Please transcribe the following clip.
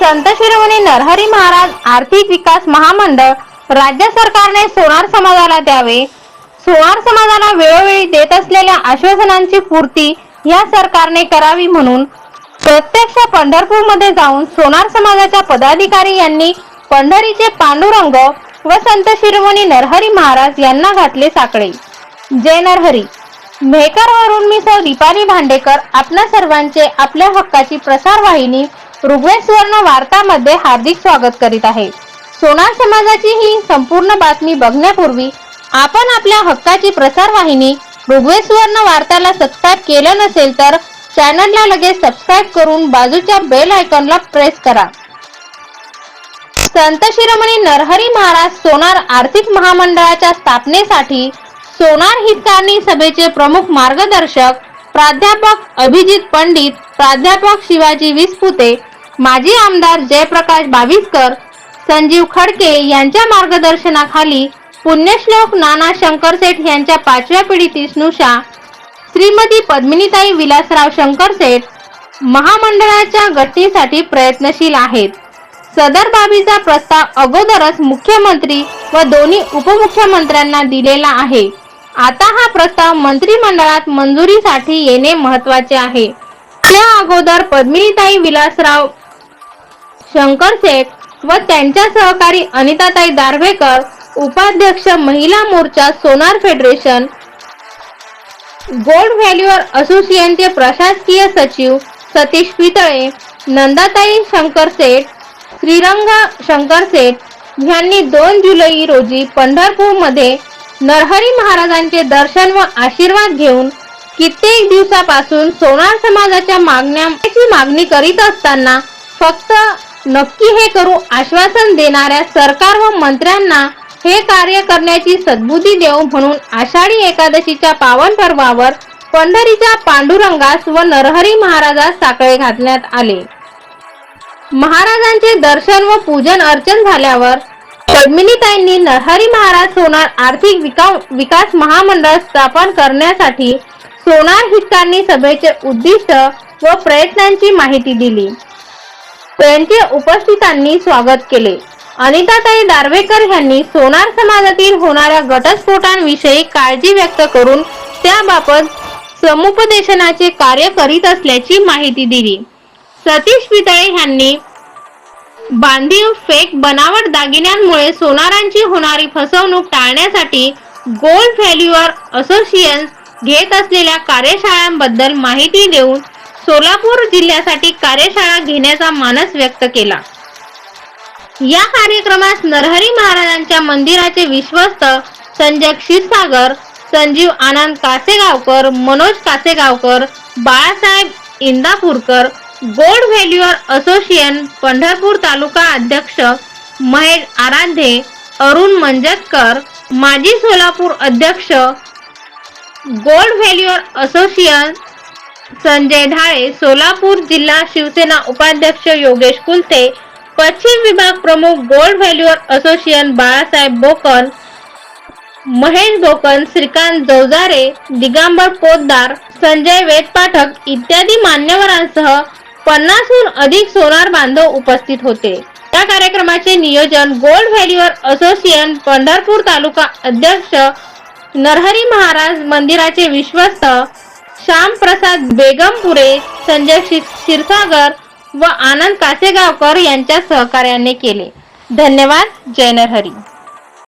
संत शिरोमणी नरहरी महाराज आर्थिक विकास महामंडळ राज्य सरकारने सोनार समाजाला द्यावे. सोनार समाजाला वेळोवेळी देत असलेल्या आश्वासनांची पूर्ती या सरकारने करावी म्हणून प्रत्यक्ष पंढरपूरमध्ये जाऊन सोनार समाजाच्या पदाधिकारी यांनी पंढरीचे पांडुरंग व संत शिरोमणी नरहरी महाराज यांना घातले साकडे. जय नरहरी. मेहकरवरून मी सौ दीपाली भांडेकर आपल्या सर्वांचे आपल्या हक्काची प्रसार वाहिनी ऋग्वेद सुवर्ण वार्तामध्ये हार्दिक स्वागत करीत आहे. सोनार समाजाची ही संपूर्ण बातमी बघण्यापूर्वी आपण आपल्या हक्काची प्रसार वाहिनी ऋग्वेद सुवर्ण वार्ताला सबस्क्राईब केलं नसेल तर चॅनलला लगेच सबस्क्राईब करून बाजूच्या बेल आयकॉनला प्रेस करा. संत शिरोमणी नरहरी महाराज सोनार आर्थिक महामंडळाच्या स्थापनेसाठी सोनार हितकारणी सभेचे प्रमुख मार्गदर्शक प्राध्यापक अभिजित पंडित प्राध्यापक शिवाजी विसपुते माजी आमदार जयप्रकाश बाविस्कर संजीव खडके यांच्या मार्गदर्शनाखाली पुण्यश्लोक नाना शंकरसेठ यांच्या पाचव्या पिढीतील स्नुषा श्रीमती पद्मिनीताई विलासराव शंकरसेठ महामंडळाच्या गट्टीसाठी प्रयत्नशील आहेत. सदर बाबीचा प्रस्ताव अगोदरच मुख्यमंत्री व दोन्ही उपमुख्यमंत्र्यांना दिलेला आहे. आता हा प्रस्ताव मंत्रिमंडळात मंजुरीसाठी येणे महत्त्वाचे आहे. त्या अगोदर पद्मिनीताई विलासराव शंकरसेठ व त्यांच्या सहकारी अनिताताई दार्वेकर उपाध्यक्ष महिला मोर्चा सोनार फेडरेशन गोल्ड व्हॅल्युअर असोसिएशनचे प्रशासकीय सचिव सतीश पितळे नंदाताई शंकरसेठ श्रीरंग शंकरसेठ यांनी दोन जुलै रोजी पंढरपूरमध्ये नरहरी महाराजांचे दर्शन व आशीर्वाद घेऊन कित्येक दिवसापासून सोनार समाजाच्या मागण्याची मागणी करीत असताना फक्त नक्की हे करू आश्वासन देणाऱ्या सरकार व मंत्र्यांना हे कार्य करण्याची सद्बुद्धी देऊ म्हणून आषाढी एकादशीच्या पावन पर्वावर पंढरीच्या पांडुरंगास व नरहरी महाराजास साखळे घातण्यात आले. महाराजांचे दर्शन व पूजन अर्चन झाल्यावर पद्मिनीताईंनी नरहरी महाराज सोनार आर्थिक विकास महामंडळ स्थापन करण्यासाठी सोनार हितकांनी सभेचे उद्दिष्ट व प्रयत्नांची माहिती दिली. त्यांचे उपस्थितांनी स्वागत केले. अनिताताई दार्वेकर यांनी सोनार समाजातील होणाऱ्या घटस्फोटांविषयी काळजी व्यक्त करून त्याबाबत समुपदेशनाचे कार्य करीत असल्याची माहिती दिली. सतीश पितळे यांनी बांधीव फेक बनावट दागिन्यांमुळे सोनारांची होणारी फसवणूक टाळण्यासाठी गोल्ड व्हॅल्युअर असोसिएशन घेत असलेल्या कार्यशाळांबद्दल माहिती देऊन सोलापूर जिल्ह्यासाठी कार्यशाळा घेण्याचा मानस व्यक्त केला. या कार्यक्रमास नरहरी महाराजांच्या मंदिराचे विश्वस्त Sanjay Kshirsagar Sanjeev Anand Kasegaonkar Manoj Kasegaonkar Balasaheb Indapurkar gold valuer association Pandharpur तालुका अध्यक्ष महेश आराध्ये अरुण मंजतकर माजी सोलापूर अध्यक्ष gold valuer association Sanjay Dhale Solapur जिल्हा शिवसेना उपाध्यक्ष योगेश कुलते पश्चिम विभाग प्रमुख gold valuer association Balasaheb Bokan Mahesh Bokan Shrikant Jaujare Digambar Potdar Sanjay Vedpathak इत्यादी मान्यवरांसह पन्नासहून अधिक सोनार बांधव उपस्थित होते. त्या कार्यक्रमाचे नियोजन गोल्ड व्हॅल्युअर असोसिएशन पंढरपूर तालुका अध्यक्ष नरहरी महाराज मंदिराचे विश्वस्त श्याम प्रसाद बेगमपुरे संजय क्षीरसागर व आनंद कासेगावकर यांच्या सहकार्याने केले. धन्यवाद जयनरहरी